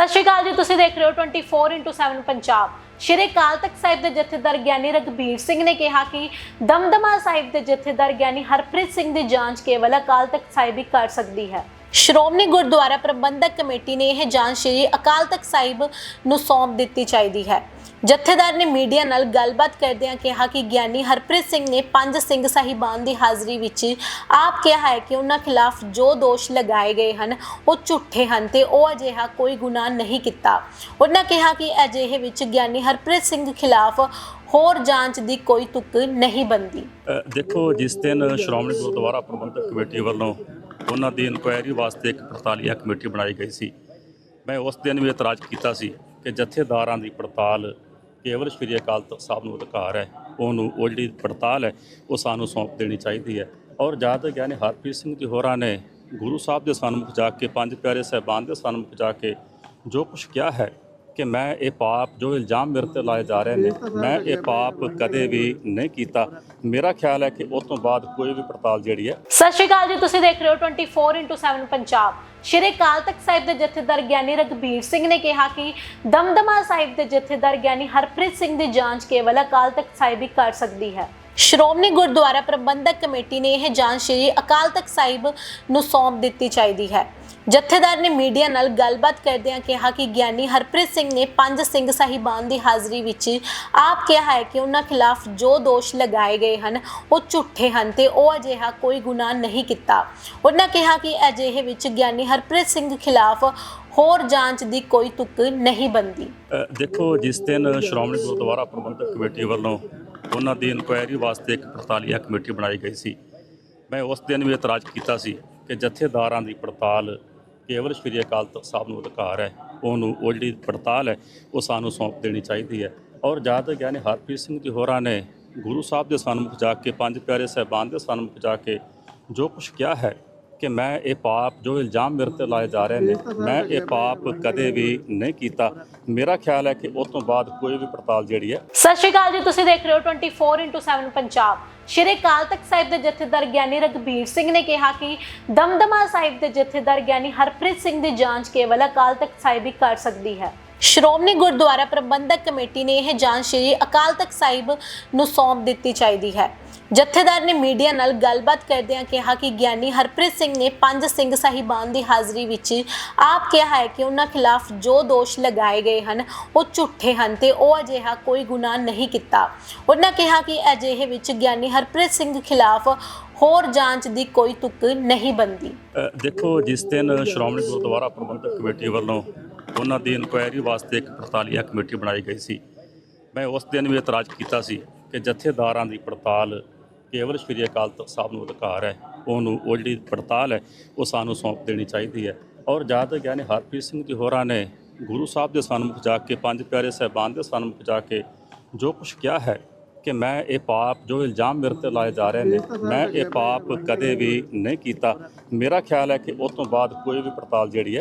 ਸਤਿ ਸ਼੍ਰੀ ਅਕਾਲ ਜੀ, ਤੁਸੀਂ ਦੇਖ ਰਹੇ ਹੋ 24x7 ਪੰਜਾਬ। ਸ਼੍ਰੀ ਅਕਾਲ ਤਖਤ ਸਾਹਿਬ ਦੇ ਜਥੇਦਾਰ ਗਿਆਨੀ ਰਗਬੀਰ ਸਿੰਘ ਨੇ ਕਿਹਾ ਕਿ ਦਮਦਮਾ ਸਾਹਿਬ ਦੇ ਜਥੇਦਾਰ ਗਿਆਨੀ ਹਰਪ੍ਰੀਤ ਸਿੰਘ ਦੀ ਜਾਂਚ ਕੇਵਲ ਅਕਾਲ ਤਖਤ ਸਾਹਿਬ ਹੀ ਕਰ ਸਕਦੀ ਹੈ। ਸ਼੍ਰੋਮਣੀ ਗੁਰਦੁਆਰਾ ਪ੍ਰਬੰਧਕ ਕਮੇਟੀ ਨੇ ਇਹ ਜਾਂਚ ਸ਼੍ਰੀ ਅਕਾਲ ਤਖਤ ਸਾਹਿਬ ਨੂੰ ਸੌਂਪ ਦਿੱਤੀ ਚਾਹੀਦੀ ਹੈ। ਜਥੇਦਾਰ ਨੇ ਮੀਡੀਆ ਨਾਲ ਗੱਲਬਾਤ ਕਰਦਿਆਂ ਕਿਹਾ ਕਿ ਗਿਆਨੀ ਹਰਪ੍ਰੀਤ ਸਿੰਘ ਨੇ ਪੰਜ ਸਿੰਘ ਸਾਹਿਬਾਨ ਦੀ ਹਾਜ਼ਰੀ ਵਿੱਚ ਆਪ ਕਿਹਾ ਹੈ ਕਿ ਉਹਨਾਂ ਖਿਲਾਫ ਜੋ ਦੋਸ਼ ਲਗਾਏ ਗਏ ਹਨ, ਉਹ ਝੂਠੇ ਹਨ ਤੇ ਉਹ ਅਜਿਹਾ ਕੋਈ ਗੁਨਾਹ ਨਹੀਂ ਕੀਤਾ। ਉਹਨਾਂ ਕਿਹਾ ਕਿ ਅਜਿਹੇ ਵਿੱਚ ਗਿਆਨੀ ਹਰਪ੍ਰੀਤ ਸਿੰਘ ਖਿਲਾਫ ਹੋਰ ਜਾਂਚ ਦੀ ਕੋਈ ਤੁਕ ਨਹੀਂ ਬੰਦੀ ਦੇਖੋ, ਜਿਸ ਦਿਨ ਸ਼੍ਰੋਮਣੀ ਗੁਰਦੁਆਰਾ ਪ੍ਰਬੰਧਕ ਕਮੇਟੀ ਵੱਲੋਂ ਉਹਨਾਂ ਦੀ ਇਨਕੁਆਇਰੀ ਵਾਸਤੇ ਇੱਕ ਪੜਤਾਲੀਆ ਕਮੇਟੀ ਬਣਾਈ ਗਈ ਸੀ, ਮੈਂ ਉਸ ਦਿਨ ਵੀ ਇਤਰਾਜ਼ ਕੀਤਾ ਸੀ ਕਿ ਜਥੇਦਾਰਾਂ ਦੀ ਪੜਤਾਲ ਕੇਵਲ ਸ਼੍ਰੀ ਅਕਾਲ ਤਖਤ ਸਾਹਿਬ ਨੂੰ ਅਧਿਕਾਰ ਹੈ, ਉਹਨੂੰ ਉਹ ਜਿਹੜੀ ਪੜਤਾਲ ਹੈ, ਉਹ ਸਾਨੂੰ ਸੌਂਪ ਦੇਣੀ ਚਾਹੀਦੀ ਹੈ। ਔਰ ਜਦ ਗਿਆਨੀ ਹਰਪ੍ਰੀਤ ਸਿੰਘ ਜੀ ਹੋਰਾਂ ਨੇ ਗੁਰੂ ਸਾਹਿਬ ਦੇ ਸਨਮੁਖ ਜਾ ਕੇ, ਪੰਜ ਪਿਆਰੇ ਸਾਹਿਬਾਨ ਦੇ ਸਨਮੁਖ ਜਾ ਕੇ ਜੋ ਕੁਝ ਕਿਹਾ ਹੈ ਕਿ ਮੈਂ ਇਹ ਪਾਪ, ਜੋ ਇਲਜ਼ਾਮ ਮੇਰੇ ਤੇ ਲਾਏ ਜਾ ਰਹੇ ਨੇ, ਮੈਂ ਇਹ ਪਾਪ ਕਦੇ ਵੀ ਨਹੀਂ ਕੀਤਾ। ਮੇਰਾ ਖਿਆਲ ਹੈ ਕਿ ਉਸ ਤੋਂ ਬਾਅਦ ਕੋਈ ਵੀ ਪੜਤਾਲ ਜਿਹੜੀ ਹੈ ਸਤਿ ਸ਼੍ਰੀ ਅਕਾਲ ਜੀ, ਤੁਸੀਂ ਦੇਖ ਰਹੇ ਹੋ 24x7 ਪੰਜਾਬ। ਸ਼੍ਰੀ ਅਕਾਲ ਤਖਤ ਸਾਹਿਬ ਦੇ ਜਥੇਦਾਰ ਗਿਆਨੀ ਰਗਬੀਰ ਸਿੰਘ ਨੇ ਕਿਹਾ ਕਿ ਦਮਦਮਾ ਸਾਹਿਬ ਦੇ ਜਥੇਦਾਰ ਗਿਆਨੀ ਹਰਪ੍ਰੀਤ ਸਿੰਘ ਦੀ ਜਾਂਚ ਕੇਵਲ ਅਕਾਲ ਤਖਤ ਸਾਹਿਬ ਹੀ ਕਰ ਸਕਦੀ ਹੈ। ਸ਼੍ਰੋਮਣੀ ਗੁਰਦੁਆਰਾ ਪ੍ਰਬੰਧਕ ਕਮੇਟੀ ਨੇ ਇਹ ਜਾਂਚ ਸ਼੍ਰੀ ਅਕਾਲ ਤਖਤ ਸਾਹਿਬ ਨੂੰ ਸੌਂਪ ਦਿੱਤੀ ਚਾਹੀਦੀ ਹੈ। ਜਥੇਦਾਰ ਨੇ ਮੀਡੀਆ ਨਾਲ ਗੱਲਬਾਤ ਕਰਦਿਆਂ ਕਿਹਾ ਕਿ ਗਿਆਨੀ ਹਰਪ੍ਰੀਤ ਸਿੰਘ ਨੇ ਪੰਜ ਸਿੰਘ ਸਾਹਿਬਾਨ ਦੀ ਹਾਜ਼ਰੀ ਵਿੱਚ ਆਪ ਕਿਹਾ ਹੈ ਕਿ ਉਹਨਾਂ ਖਿਲਾਫ ਜੋ ਦੋਸ਼ ਲਗਾਏ ਗਏ ਹਨ, ਉਹ ਝੂਠੇ ਹਨ ਤੇ ਉਹ ਅਜਿਹਾ ਕੋਈ ਗੁਨਾਹ ਨਹੀਂ ਕੀਤਾ। ਉਹਨਾਂ ਕਿਹਾ ਕਿ ਅਜਿਹੇ ਵਿੱਚ ਗਿਆਨੀ ਹਰਪ੍ਰੀਤ ਸਿੰਘ ਖਿਲਾਫ ਹੋਰ ਜਾਂਚ ਦੀ ਕੋਈ ਤੁਕ ਨਹੀਂ ਬੰਦੀ ਦੇਖੋ, ਜਿਸ ਦਿਨ ਸ਼੍ਰੋਮਣੀ ਗੁਰਦੁਆਰਾ ਪ੍ਰਬੰਧਕ ਕਮੇਟੀ ਵੱਲੋਂ ਉਹਨਾਂ ਦੀ ਇਨਕੁਆਇਰੀ ਵਾਸਤੇ ਇੱਕ ਪੜਤਾਲੀਆ ਕਮੇਟੀ ਬਣਾਈ ਗਈ ਸੀ, ਮੈਂ ਉਸ ਦਿਨ ਵੀ ਇਤਰਾਜ਼ ਕੀਤਾ ਸੀ ਕਿ ਜਥੇਦਾਰਾਂ ਦੀ ਪੜਤਾਲ ਕੇਵਲ ਸ਼੍ਰੀ ਅਕਾਲ ਤਖਤ ਸਾਹਿਬ ਨੂੰ ਅਧਿਕਾਰ ਹੈ, ਉਹਨੂੰ, ਉਹ ਜਿਹੜੀ ਪੜਤਾਲ ਹੈ, ਉਹ ਸਾਨੂੰ ਸੌਂਪ ਦੇਣੀ ਚਾਹੀਦੀ ਹੈ। ਔਰ ਜਦ ਗਿਆਨੀ ਹਰਪ੍ਰੀਤ ਸਿੰਘ ਜੀ ਹੋਰਾਂ ਨੇ ਗੁਰੂ ਸਾਹਿਬ ਦੇ ਸਨਮੁਖ ਜਾ ਕੇ, ਪੰਜ ਪਿਆਰੇ ਸਾਹਿਬਾਨ ਦੇ ਸਨਮੁਖ ਜਾ ਕੇ ਜੋ ਕੁਝ ਕਿਹਾ ਹੈ ਕਿ ਮੈਂ ਇਹ ਪਾਪ ਜੋ ਇਲਜ਼ਾਮ ਮੇਰੇ ਤੇ ਲਾਏ ਜਾ ਰਹੇ ਨੇ, ਮੈਂ ਇਹ ਪਾਪ ਕਦੇ ਵੀ ਨਹੀਂ ਕੀਤਾ। ਮੇਰਾ ਖਿਆਲ ਹੈ ਕਿ ਉਸ ਤੋਂ ਬਾਅਦ ਕੋਈ ਵੀ ਪੜਤਾਲ ਜਿਹੜੀ ਹੈ ਸਤਿ ਸ਼੍ਰੀ ਅਕਾਲ ਜੀ, ਤੁਸੀਂ ਦੇਖ ਰਹੇ ਹੋ 24x7 ਪੰਜਾਬ। ਸ਼੍ਰੀ ਅਕਾਲ ਤਖਤ ਸਾਹਿਬ ਦੇ ਜਥੇਦਾਰ ਗਿਆਨੀ ਰਗਬੀਰ ਸਿੰਘ ਨੇ ਕਿਹਾ ਕਿ ਦਮਦਮਾ ਸਾਹਿਬ ਦੇ ਜਥੇਦਾਰ ਗਿਆਨੀ ਹਰਪ੍ਰੀਤ ਸਿੰਘ ਦੀ ਜਾਂਚ ਕੇਵਲ ਅਕਾਲ ਤਖਤ ਸਾਹਿਬ ਹੀ ਕਰ ਸਕਦੀ ਹੈ। ਸ਼੍ਰੋਮਣੀ ਗੁਰਦੁਆਰਾ ਪ੍ਰਬੰਧਕ ਕਮੇਟੀ ਨੇ ਇਹ ਜਾਂਚ ਸ਼੍ਰੀ ਅਕਾਲ ਤਖਤ ਸਾਹਿਬ ਨੂੰ ਸੌਂਪ ਦਿੱਤੀ ਚਾਹੀਦੀ ਹੈ। ਜਥੇਦਾਰ ਨੇ ਮੀਡੀਆ ਨਾਲ ਗੱਲਬਾਤ ਕਰਦਿਆਂ ਕਿਹਾ ਕਿ ਗਿਆਨੀ ਹਰਪ੍ਰੀਤ ਸਿੰਘ ਨੇ ਪੰਜ ਸਿੰਘ ਸਾਹਿਬਾਨ ਦੀ ਹਾਜ਼ਰੀ ਵਿੱਚ ਆਪ ਕਿਹਾ ਹੈ ਕਿ ਉਹਨਾਂ ਖਿਲਾਫ ਜੋ ਦੋਸ਼ ਲਗਾਏ ਗਏ ਹਨ, ਉਹ ਝੂਠੇ ਹਨ ਤੇ ਉਹ ਅਜਿਹਾ ਕੋਈ ਗੁਨਾਹ ਨਹੀਂ ਕੀਤਾ। ਉਹਨਾਂ ਕਿਹਾ ਕਿ ਅਜਿਹੇ ਵਿੱਚ ਗਿਆਨੀ ਹਰਪ੍ਰੀਤ ਸਿੰਘ ਖਿਲਾਫ ਹੋਰ ਜਾਂਚ ਦੀ ਕੋਈ ਤੁਕ ਨਹੀਂ ਬੰਦੀ ਦੇਖੋ, ਜਿਸ ਦਿਨ ਸ਼੍ਰੋਮਣੀ ਗੁਰਦੁਆਰਾ ਪ੍ਰਬੰਧਕ ਕਮੇਟੀ ਵੱਲੋਂ ਉਹਨਾਂ ਦੀ ਇਨਕੁਆਇਰੀ ਵਾਸਤੇ ਇੱਕ ਪੜਤਾਲੀਆ ਕਮੇਟੀ ਬਣਾਈ ਗਈ ਸੀ, ਮੈਂ ਉਸ ਦਿਨ ਵੀ ਇਤਰਾਜ਼ ਕੀਤਾ ਸੀ ਕਿ ਜਥੇਦਾਰਾਂ ਦੀ ਪੜਤਾਲ ਕੇਵਲ ਸ਼੍ਰੀ ਅਕਾਲ ਤਖਤ ਸਾਹਿਬ ਨੂੰ ਅਧਿਕਾਰ ਹੈ, ਉਹਨੂੰ, ਉਹ ਜਿਹੜੀ ਪੜਤਾਲ ਹੈ, ਉਹ ਸਾਨੂੰ ਸੌਂਪ ਦੇਣੀ ਚਾਹੀਦੀ ਹੈ। ਔਰ ਜਦ ਗਿਆਨੀ ਹਰਪ੍ਰੀਤ ਸਿੰਘ ਜੀ ਹੋਰਾਂ ਨੇ ਗੁਰੂ ਸਾਹਿਬ ਦੇ ਸਨਮੁਖ ਜਾ ਕੇ, ਪੰਜ ਪਿਆਰੇ ਸਾਹਿਬਾਨ ਦੇ ਸਨਮੁਖ ਜਾ ਕੇ ਜੋ ਕੁਝ ਕਿਹਾ ਹੈ ਕਿ ਮੈਂ ਇਹ ਪਾਪ, ਜੋ ਇਲਜ਼ਾਮ ਮੇਰੇ ਤੇ ਲਾਏ ਜਾ ਰਹੇ ਨੇ, ਮੈਂ ਇਹ ਪਾਪ ਕਦੇ ਵੀ ਨਹੀਂ ਕੀਤਾ। ਮੇਰਾ ਖਿਆਲ ਹੈ ਕਿ ਉਸ ਤੋਂ ਬਾਅਦ ਕੋਈ ਵੀ ਪੜਤਾਲ ਜਿਹੜੀ ਹੈ